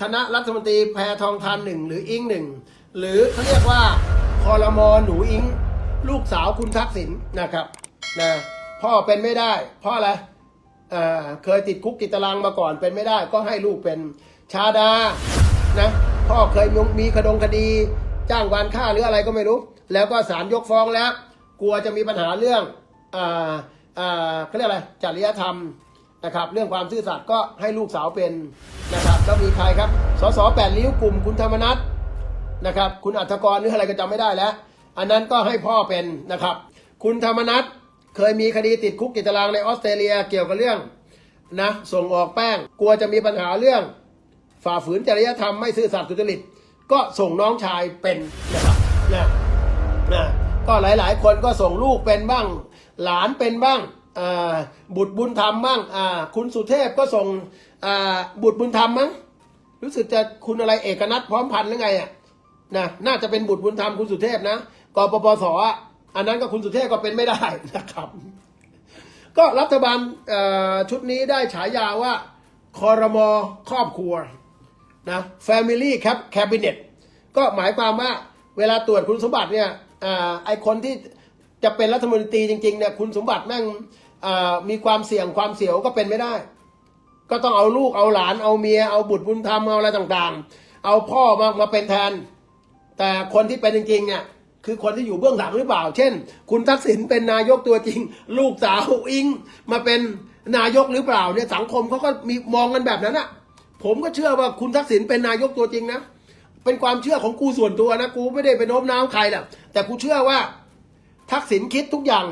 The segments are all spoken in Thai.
คณะรัฐมนตรีแพทองทานหนึ่งหรืออิงหนึ่งหรือเขาเรียกว่าคอรมอหนูอิงลูกสาวคุณทักษิณนะครับนะพ่อเป็นไม่ได้เพราะอะไรเเคยติดคุกติดตารางมาก่อนเป็นไม่ได้ ก็ให้ลูกเป็นชาดานะพ่อเคยมีคดงคดี จ้างวานฆ่าหรืออะไรก็ไม่รู้ แล้วก็ศาลยกฟ้องแล้ว กลัวจะมีปัญหาเรื่องอ่าอ่าเขาเรียกอะไรจริยธรรม นะครับ เรื่องความซื่อสัตย์ก็ให้ลูกสาวเป็นนะครับแล้วมีใครครับสสแปดริ้วกลุ่มคุณธรรมนัฐนะครับ คุณอัธกรหรืออะไรก็จำไม่ได้แล้ว อันนั้นก็ให้พ่อเป็นนะครับ คุณธรรมนัฐเคยมีคดีติดคุกติดตารางในออสเตรเลียเกี่ยวกับเรื่องนะส่งออกแป้งกลัวจะมีปัญหาเรื่อง ฝ่าฝืนจริยธรรมไม่ซื่อสัตย์สุจริต ก็ส่งน้องชายเป็นนะครับนะนะก็หลายๆ คนก็ส่งลูกเป็นบ้าง หลานเป็นบ้าง บุตรบุญธรรมบ้างคุณสุเทพก็ส่งบุตรบุญธรรมมั้งรู้สึกจะคุณอะไรเอกนัทพร้อมพันธ์หรือไงอะนะน่าจะเป็นบุตรบุญธรรมคุณสุเทพนะกปปสออันนั้นก็คุณสุเทพก็เป็นไม่ได้นะครับ ก็รัฐบาลชุดนี้ได้ฉายาว่าคอรมอครอบครัวนะ Family Cap Cabinet ก็หมายความว่าเวลาตรวจคุณสมบัติเนี่ยอไอคนที่ จะเป็นรัฐมนตรีจริงๆเนี่ยคุณสมบัติแม่งมีความเสี่ยงความเสียวก็เป็นไม่ได้ ก็ต้องเอาลูกเอาหลานเอาเมียเอาบุตรบุญธรรมเอาอะไรต่างๆ เอาพ่อมามาเป็นแทน แต่คนที่เป็นจริงๆเนี่ยคือคนที่อยู่เบื้องหลังหรือเปล่า เช่น คุณทักษิณเป็นนายกตัวจริง ลูกสาวอิงมาเป็นนายกหรือเปล่าเนี่ยสังคมเขาก็มีมองกันแบบนั้นอะผมก็เชื่อว่าคุณทักษิณเป็นนายกตัวจริงนะเป็นความเชื่อของกูส่วนตัวนะกูไม่ได้ไปโน้มน้าวใครแหละแต่กูเชื่อว่า ทักษิณคิดทุกอย่าง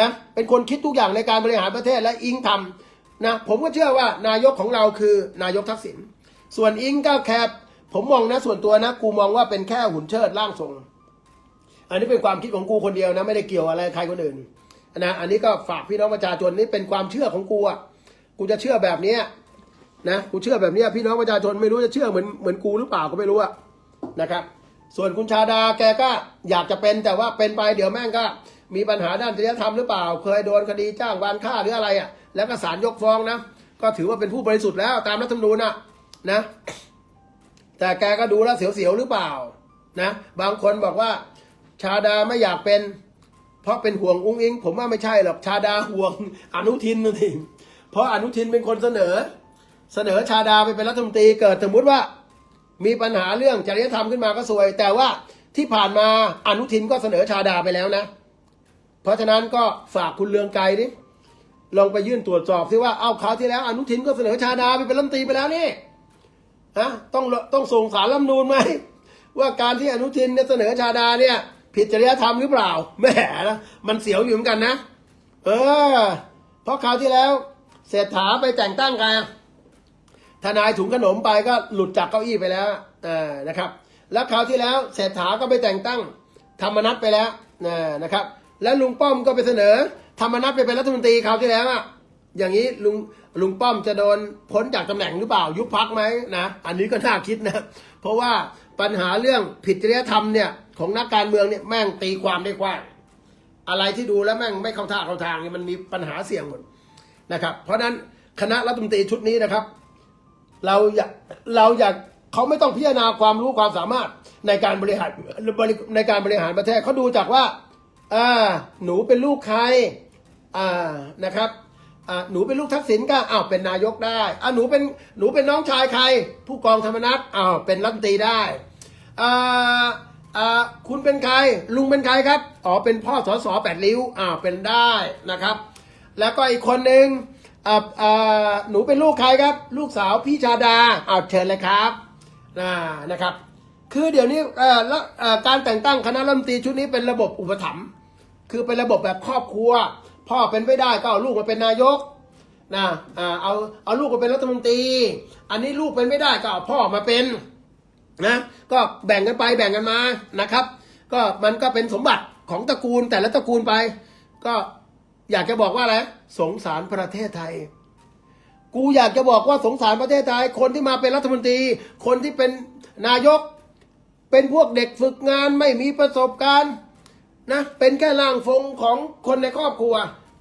นะเป็นคนคิดทุกอย่างในการบริหารประเทศและอิงทำนะผมก็เชื่อว่านายกของเราคือนายกทักษิณส่วนอิงก็แค่ผมมองนะส่วนตัวนะกูมองว่าเป็นแค่หุ่นเชิดร่างทรง อันนี้เป็นความคิดของกูคนเดียวนะ ไม่ได้เกี่ยวอะไรใครคนอื่นนะอันนี้ก็ฝากพี่น้องประชาชนนี่เป็นความเชื่อของกูอะกูจะเชื่อแบบนี้นะกูเชื่อแบบนี้พี่น้องประชาชนไม่รู้จะเชื่อเหมือนเหมือนกูหรือเปล่าก็ไม่รู้อะนะครับ ส่วนคุณชาดาแกก็อยากจะเป็นแต่ว่าเป็นไปเดี๋ยวแม่งก็ มีปัญหาด้านจริยธรรมหรือเปล่า เคยโดนคดีจ้างวานฆ่าหรืออะไรอะ แล้วก็ศาลยกฟ้องนะ ก็ถือว่าเป็นผู้บริสุทธิ์แล้วตามรัฐธรรมนูญนะนะ แต่แกก็ดูแล้วเสียวๆหรือเปล่านะบางคนบอกว่า ชาดาไม่อยากเป็น เพราะเป็นห่วงอุ้งอิง ผมว่าไม่ใช่หรอกชาดาห่วงอนุทินนั่นเองเพราะอนุทินเป็นคนเสนอ เสนอชาดาไปเป็นรัฐมนตรีเกิดสมมติว่า มีปัญหาเรื่องจริยธรรมขึ้นมาก็สวย แต่ว่าที่ผ่านมาอนุทินก็เสนอชาดาไปแล้วนะ เพราะฉะนั้นก็ฝากคุณเลืองไกรนี่ลองไปยื่นตรวจสอบซิว่าเอาคราวที่แล้ว อนุทินก็เสนอชาดาไปเป็นรัฐมนตรีไปแล้วนี่ฮะต้องต้องส่งสารรัฐมนูนไหมว่าการที่อนุทินเนี่ยเสนอชาดาเนี่ย ผิดจริยธรรมหรือเปล่าแหมนะมันเสียวอยู่เหมือนกันนะ เออ เพราะคราวที่แล้วเศรษฐาไปแต่งตั้งใคร ทนายถุงขนมไปก็หลุดจากเก้าอี้ไปแล้วนะครับ แล้วคราวที่แล้วเศรษฐาก็ไปแต่งตั้งธรรมนัตไปแล้วนะนะครับ แล้วลุงป้อมก็ไปเสนอธรรมนัตไปเป็นรัฐมนตรีคราวที่แล้วอะอย่างนี้ลุงลุงป้อมจะโดนพ้นจากตำแหน่งหรือเปล่ายุบพักไหมนะอันนี้ก็น่าคิดนะเพราะว่าปัญหาเรื่องผิดจริยธรรมเนี่ยของนักการเมืองเนี่ยแม่งตีความได้กว้างอะไรที่ดูแล้วแม่งไม่เข้าท่าเข้าทางเนี่ยมันมีปัญหาเสี่ยงหมดนะครับ เพราะฉะนั้นคณะรัฐมนตรีชุดนี้นะครับ เราอยากเราอยากเขาไม่ต้องพิจารณาความรู้ความสามารถในการบริหารในการบริหารประเทศเขาดูจากว่าอ่าหนูเป็นลูกใครอ่านะครับอ่าหนูเป็นลูกทักษิณก็อ้าวเป็นนายกได้อ่าหนูเป็นหนูเป็นน้องชายใคร ผู้กองธรรมนัฐอ้าวเป็นรัฐมนตรีได้อ่าอ่าคุณเป็นใครลุงเป็นใครครับอ๋อเป็นพ่อสอสอแปดริ้วอ้าวเป็นได้นะครับ แล้วก็อีกคนหนึ่ง อ่าอ่าหนูเป็นลูกใครครับ ลูกสาวพี่ชาดาอ้าวเชิญเลยครับอ่านะครับ คือเดี๋ยวนี้เอ่อแล้วเอ่อการแต่งตั้งคณะรัฐมนตรีชุดนี้เป็นระบบอุปถัมภ์คือเป็นระบบแบบครอบครัว พ่อเป็นไม่ได้ก็เอาลูกมาเป็นนายกนะอ่าเอาเอาลูกมาเป็นรัฐมนตรี อันนี้ลูกเป็นไม่ได้ก็เอาพ่อมาเป็นนะก็แบ่งกันไปแบ่งกันมานะครับ ก็มันก็เป็นสมบัติของตระกูลแต่ละตระกูลไป ก็ อยากจะบอกว่าอะไรสงสารประเทศไทย กูอยากจะบอกว่าสงสารประเทศไทย คนที่มาเป็นรัฐมนตรี คนที่เป็นนายก เป็นพวกเด็กฝึกงานไม่มีประสบการณ์นะเป็นแค่ร่างทรงของคนในครอบครัว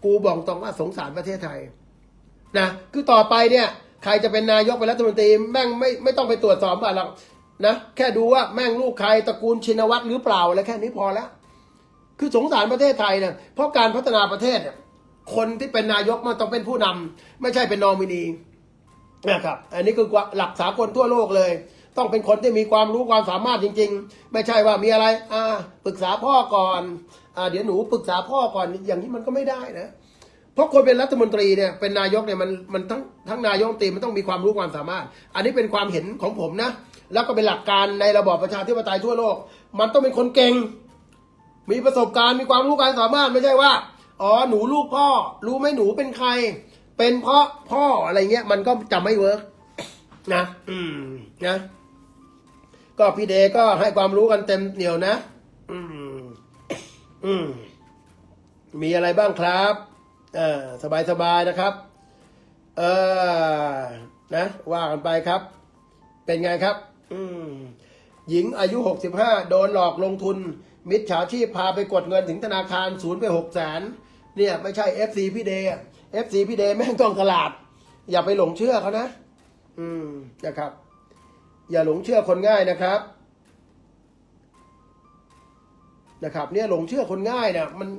กูบอกตรงว่าสงสารประเทศไทยนะคือต่อไปเนี่ยใครจะเป็นนายกเป็นรัฐมนตรีแม่งไม่ไม่ต้องไปตรวจสอบอะไรหรอกนะแค่ดูว่าแม่งลูกใครตระกูลชินวัตรหรือเปล่าอะไรแค่นี้พอแล้ว คือสงสารประเทศไทยเนี่ยเพราะการพัฒนาประเทศเนี่ยคนที่เป็นนายกมันต้องเป็นผู้นำไม่ใช่เป็นนอมินีนะครับอันนี้คือหลักสากลทั่วโลกเลย ต้องเป็นคนที่มีความรู้ความสามารถจริง ๆ ไม่ใช่ว่ามีอะไรอ่าปรึกษาพ่อก่อนอ่าเดี๋ยวหนูปรึกษาพ่อก่อนอย่างนี้มันก็ไม่ได้นะเพราะคนเป็นรัฐมนตรีเนี่ยเป็นนายกเนี่ยมันมันทั้งทั้งนายกตีมันต้องมีความรู้ความสามารถ อันนี้เป็นความเห็นของผมนะ แล้วก็เป็นหลักการในระบอบประชาธิปไตยทั่วโลก มันต้องเป็นคนเก่ง มีประสบการณ์มีความรู้ความสามารถไม่ใช่ว่า อ๋อหนูลูกพ่อ รู้ไหมหนูเป็นใคร เป็นเพราะพ่ออะไรเงี้ย มันก็จะไม่เวิร์กนะ อืมนะ ก็พี่เดก็ให้ความรู้กันเต็มเหนียวนะ อืม อืม มีอะไรบ้างครับเออสบายสบายๆนะครับ เออนะ ว่ากันไปครับ เป็นไงครับ อืม หญิงอายุหกสิบห้าโดนหลอกลงทุน มิจฉาชีพพาไปกดเงินถึงธนาคารศูนย์ไปหกแสนเนี่ยไม่ใช่เอฟซีพี่เดย์เอฟซีพี่เดย์แม่งต้องตลาด อย่าไปหลงเชื่อเขานะ อืมนะครับ อย่าหลงเชื่อคนง่ายนะครับ นะครับ เนี่ยหลงเชื่อคนง่ายเนี่ยมัน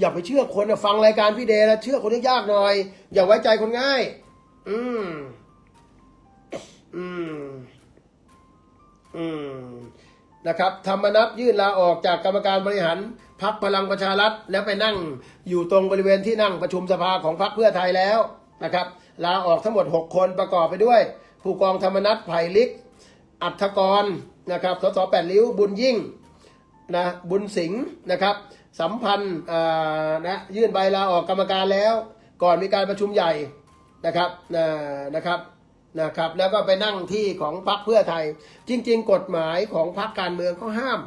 อย่าไปเชื่อคนฟังรายการพี่เดย์แล้วเชื่อคนยากๆหน่อย อย่าไว้ใจคนง่าย อืม อืม อืม นะครับธรรมนัตยื่นลาออกจากกรรมการบริหารพักพลังประชารัฐแล้วไปนั่งอยู่ตรงบริเวณที่นั่งประชุมสภาของพรรคเพื่อไทยแล้วนะครับลาออกทั้งหมด 6 คนประกอบไปด้วย ผู้กองธรรมนัตไผ่ลิก อัฐกรนะครับสสแปดริ้วบุญยิ่งนะบุญสิงห์นะครับสัมพันธ์อ่านะยื่นใบลาออกกรรมการแล้ว ก่อนมีการประชุมใหญ่นะครับนะนะครับ นะครับ แล้วก็ไปนั่งที่ของพรรคเพื่อไทย จริง ๆ กฎหมายของพรรคการเมืองเขาห้าม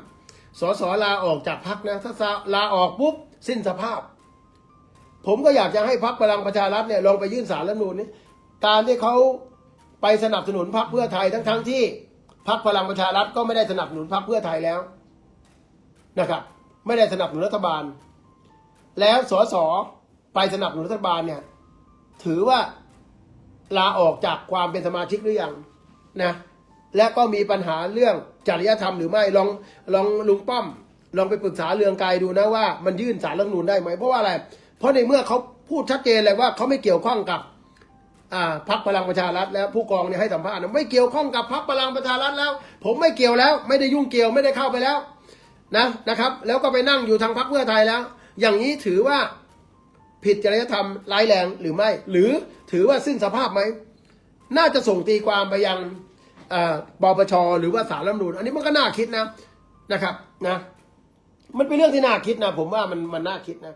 สสลาออกจากพรรคนะถ้าลาออกปุ๊บสิ้นสภาพ ผมก็อยากจะให้พรรคพลังประชารัฐเนี่ยลองไปยื่นสารรัฐมนูญนี้การที่เขาไปสนับสนุนพรรคเพื่อไทยทั้งๆที่พรรคพลังประชารัฐก็ไม่ได้สนับสนุนพรรคเพื่อไทยแล้วนะครับ ไม่ได้สนับสนุนรัฐบาล แล้วสสไปสนับสนุนรัฐบาลเนี่ยถือว่า ลาออกจากความเป็นสมาชิกหรือยังนะและก็มีปัญหาเรื่องจริยธรรมหรือไม่ลองลองลุงป้อม ลองไปปรึกษาเรืองไกรดูนะว่ามันยื่นสารรัฐมนูญได้ไหมเพราะว่าอะไร เพราะในเมื่อเขาพูดชัดเจนเลยว่าเขาไม่เกี่ยวข้องกับอ่าพักพลังประชารัฐแล้วผู้กองเนี่ยให้สัมภาษณ์นไม่เกี่ยวข้องกับพักพลังประชารัฐแล้ว ผมไม่เกี่ยวแล้ว ไม่ได้ยุ่งเกี่ยวไม่ได้เข้าไปแล้วนะนะครับ แล้วก็ไปนั่งอยู่ทางพรรคเพื่อไทยแล้ว อย่างนี้ถือว่า ผิดจริยธรรมร้ายแรงหรือไม่ หรือถือว่าสิ้นสภาพไหม น่าจะส่งตีความไปยังอ่าปปชหรือว่าสารรัฐมนูลอันนี้มันก็น่าคิดนะนะครับนะ มันเป็นเรื่องที่น่าคิดนะ ผมว่ามันมันน่าคิดนะ